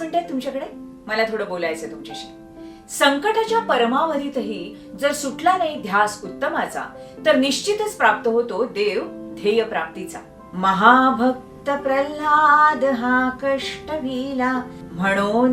मिनिटं आहेत तुमच्याकडे? मला थोडं बोलायचं तुमच्याशी. संकटाच्या परमावधीतही जर सुटला नाही ध्यास उत्तमाचा तर निश्चितच प्राप्त होतो देव ध्येय प्राप्तीचा. महाभक्त प्रल्हाद हा कष्टविला म्हणून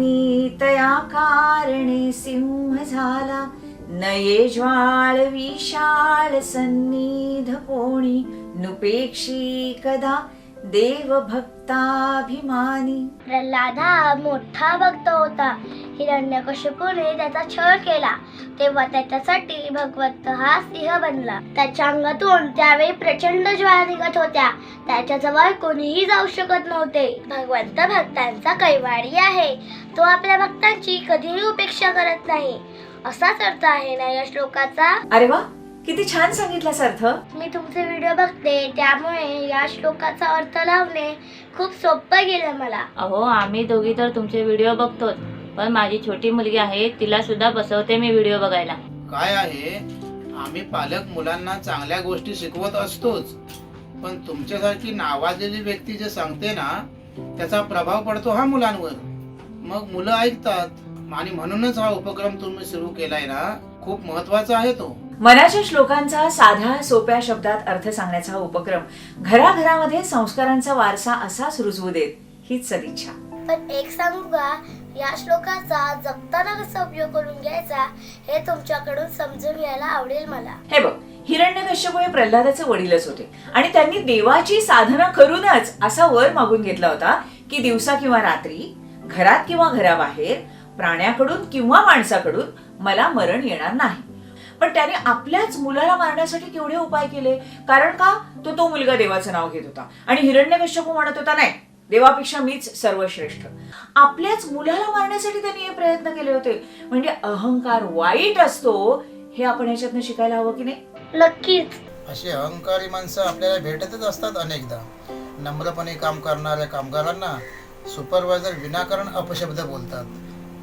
तया कारणे सिंह झाला. नये ज्वाळ विशाळ सन्निध कोणी नुपेक्षी कदा देव भक्ताभिमानी प्रल्हाद हा मोठा भक्त होता. हिरण्यकश्यपूने त्याचा छळ केला. तेव्हा त्याच्यासाठी भगवंत हा सिंह बनला. त्याच्या अंगातून त्यावेळी प्रचंड ज्वाळा निघत होत्या. त्याच्याजवळ कोणीही जाऊ शकत नव्हते. भगवंत भक्तांचा कैवाडी आहे. तो आपल्या भक्तांची कधीही उपेक्षा करत नाही. असाच अर्थ आहे ना या श्लोकाचा? अरे वा! किती छान सांगितलास अर्थ मी तुमचे व्हिडिओ बघते त्यामुळे या श्लोकाचा अर्थ लावणे खूप सोपं गेलं मला. अहो आम्ही दोघी तर तुमचे व्हिडिओ बघतोच. पण माझी छोटी मुलगी आहे तिला सुद्धा बसवते मी व्हिडिओ बघायला. काय आहे? आम्ही पालक मुलांना चांगल्या गोष्टी शिकवत असतोच. पण तुमच्यासारखी नावाजलेली व्यक्ती जे सांगते ना त्याचा प्रभाव पडतो हा मुलांवर. मग मुलं ऐकतात. आणि म्हणूनच हा उपक्रम तुम्ही सुरू केलाय ना. खूप महत्त्वाचा आहे तो. मनाच्या श्लोकांचा साध्या सोप्या शब्दात अर्थ सांगण्याचा हा उपक्रम घराघरामध्ये संस्कारांचा वारसा असाच रुजवू देत हीच सदिच्छा. पण एक सांगू का? या श्लोकाचा जगताना कसा उपयोग करून घ्यायचा हे तुमच्याकडून समजून घ्यायला आवडेल मला. हे बघ हिरण्यकश्यप हे प्रल्हादाचे वडीलच होते आणि त्यांनी देवाची साधना करूनच असा वर मागून घेतला होता की दिवसा किंवा रात्री घरात किंवा घराबाहेर प्राण्याकडून किंवा माणसाकडून मला मरण येणार नाही. पण त्याने आपल्याच मुलाला मारण्यासाठी केवढे उपाय केले? कारण का? तो तो मुलगा देवाचं नाव घेत होता. आणि हिरण्यकश्यप म्हणत होता नाही देवापेक्षा मीच सर्वश्रेष्ठ. आपल्याच मुलाला मारण्यासाठी त्यांनी हे प्रयत्न केले होते. म्हणजे अहंकार वाईट असतो हे आपण ह्याच्यातनं शिकायला हवं की नाही? नक्कीच. अशी अहंकारी माणसं आपल्याला भेटतच असतात अनेकदा. नम्रपणे काम करणाऱ्या कामगारांना सुपरवायझर विनाकारण अपशब्द बोलतात.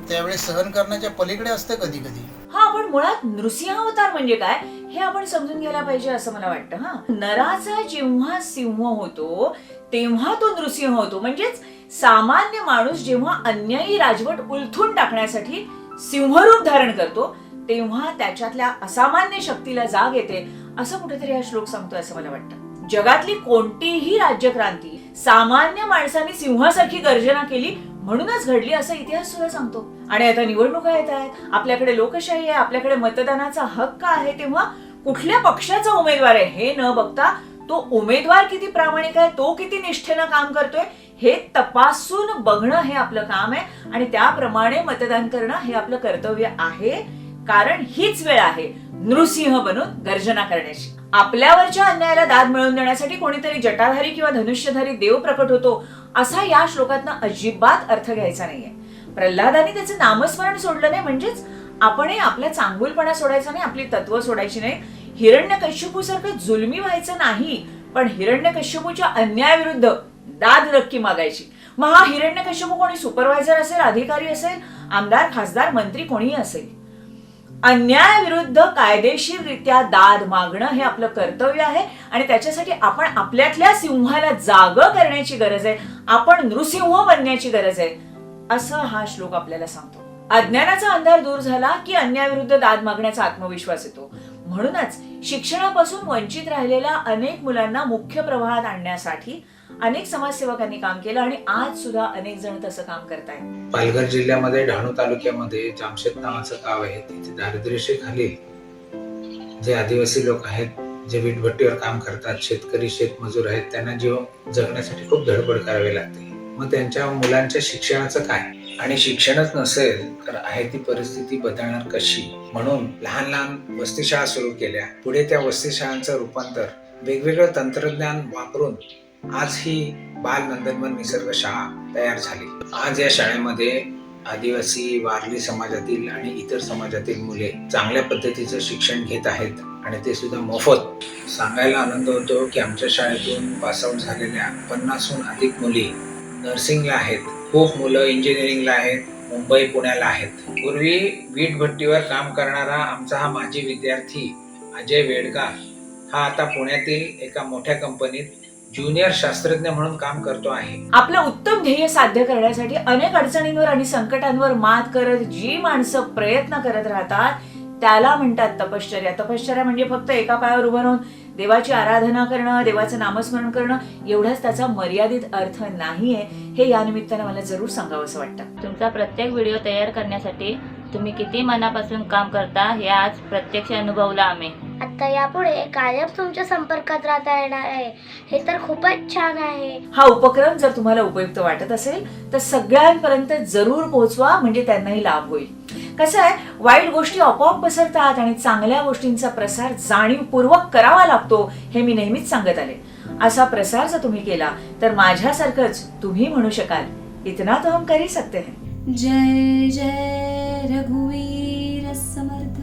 त्यावेळेस सहन करण्याच्या पलीकडे असतं कधी कधी. हा आपण मुळात नृसिंहावतार म्हणजे काय? हे आपण समजून घ्यायला पाहिजे असं मला वाटतं हा. नराचा जेव्हा सिंह होतो तेव्हा तो नृसिंह होतो. म्हणजेच सामान्य माणूस जेव्हा अन्यायी राजवट उलथून टाकण्यासाठी सिंहरूप धारण करतो तेव्हा त्याच्यातल्या असामान्य शक्तीला जाग येते. असं कुठेतरी हा श्लोक सांगतोय असं मला वाटतं. जगातली कोणतीही राज्यक्रांती सामान्य माणसाने सिंहासारखी गर्जना केली म्हणूनच घडली असा इतिहास सुद्धा सांगतो. आणि आता निवडणुका येत आहेत आपल्याकडे लोकशाही आहे आपल्याकडे मतदानाचा हक्क आहे तेव्हा कुठल्या पक्षाचा उमेदवार आहे हे न बघता तो उमेदवार किती प्रामाणिक आहे तो किती निष्ठेनं काम करतोय हे तपासून बघणं हे आपलं काम आहे. आणि त्याप्रमाणे मतदान करणं हे आपलं कर्तव्य आहे. कारण हीच वेळ आहे. नृसिंह बनून गर्जना करण्याची. आपल्यावरच्या अन्यायाला दाद मिळवून देण्यासाठी कोणीतरी जटाधारी किंवा धनुष्यधारी देव प्रकट होतो असा या श्लोकातनं अजिबात अर्थ घ्यायचा नाहीये. प्रल्हादाने त्याचं नामस्मरण सोडलं नाही म्हणजेच आपणही आपला चांगुलपणा सोडायचा नाही आपली तत्व सोडायची नाही. हिरण्य सारखं जुलमी व्हायचं नाही पण हिरण्य अन्यायाविरुद्ध दाद नक्की मागायची. मग हा हिरण्य कोणी सुपरवायझर असेल अधिकारी असेल आमदार खासदार मंत्री कोणीही असेल. अन्यायाविरुद्ध कायदेशीररित्या दाद मागणं हे आपलं कर्तव्य आहे आणि त्याच्यासाठी आपण आपल्यातल्या सिंहाला जाग करण्याची गरज आहे. आपण नृसिंह बनण्याची गरज आहे. असं हा श्लोक आपल्याला सांगतो. अज्ञानाचा अंधार दूर झाला की अन्यायाविरुद्ध दाद मागण्याचा आत्मविश्वास येतो. म्हणूनच शिक्षणापासून वंचित राहिलेल्या अनेक मुलांना मुख्य प्रवाहात आणण्यासाठी अनेक समाजसेवकांनी काम केलं आणि आज सुद्धा अनेक जण तसं काम करतायत. पालघर जिल्ह्यामध्ये डहाणू तालुक्यामध्ये जामशेद नावाचं गाव आहे. तिथे दारिद्र्यशेखाली जे आदिवासी लोक आहेत जे वीटभट्टीवर काम करतात शेतकरी शेतमजूर आहेत त्यांना जीव जगण्यासाठी खूप धडपड करावी लागते. मग त्यांच्या मुलांच्या शिक्षणाचं काय? आणि शिक्षणच नसेल तर आहे ती परिस्थिती बदलणार कशी? म्हणून लहान लहान वस्तीशाळा सुरू केल्या. पुढे त्या वस्तीशाळांचं रूपांतर वेगवेगळं तंत्रज्ञान वापरून आज ही बाल नंदनवन निसर्ग शाळा तयार झाली. आज या शाळेमध्ये आदिवासी वारली समाजातील आणि इतर समाजातील मुले चांगल्या पद्धतीचं शिक्षण घेत आहेत आणि ते सुद्धा मोफत. सांगायला आनंद होतो की आमच्या शाळेतून पासआउट झालेल्या पन्नासहून अधिक मुली नर्सिंगला आहेत. खूप मुलं इंजिनिअरिंगला आहेत मुंबई पुण्याला आहेत. पूर्वी वीट भट्टीवर काम करणारा आमचा हा माजी विद्यार्थी अजय वेडगा हा आता पुण्यातील एका मोठ्या कंपनीत ज्युनियर शास्त्रज्ञ म्हणून काम करतो आहे. आपलं उत्तम ध्येय साध्य करण्यासाठी अनेक अडचणींवर आणि संकटांवर मात करत जी माणसं प्रयत्न करत राहतात त्याला म्हणतात तपश्चर्या. तपश्चर्या म्हणजे फक्त एका पायावर उभं राहून देवाची आराधना करणं देवाचं नामस्मरण करणं एवढाच त्याचा मर्यादित अर्थ नाहीये. हे या निमित्तानं मला जरूर सांगावं असं वाटतं. तुमचा प्रत्येक व्हिडिओ तयार करण्यासाठी तुम्ही किती मनापासून काम करता हे आज प्रत्यक्ष अनुभवलं आम्ही. आता यापुढे कायम तुमच्या संपर्कात राहता येणार आहे. हे तर खूपच छान आहे. हा उपक्रम जर तुम्हाला उपयुक्त वाटत असेल तर सगळ्यांपर्यंत जरूर पोहोचवा म्हणजे त्यांनाही लाभ होईल. कसं आहे वाईट गोष्टी आपोआप पसरतात आणि चांगल्या गोष्टींचा प्रसार जाणीवपूर्वक करावा लागतो हे मी नेहमीच सांगत आले. असा प्रसार जर तुम्ही केला तर माझ्यासारखंच तुम्ही म्हणू शकाल. इतना तो हम कर सकते हैं. जय जय रघुवीर समर्थ।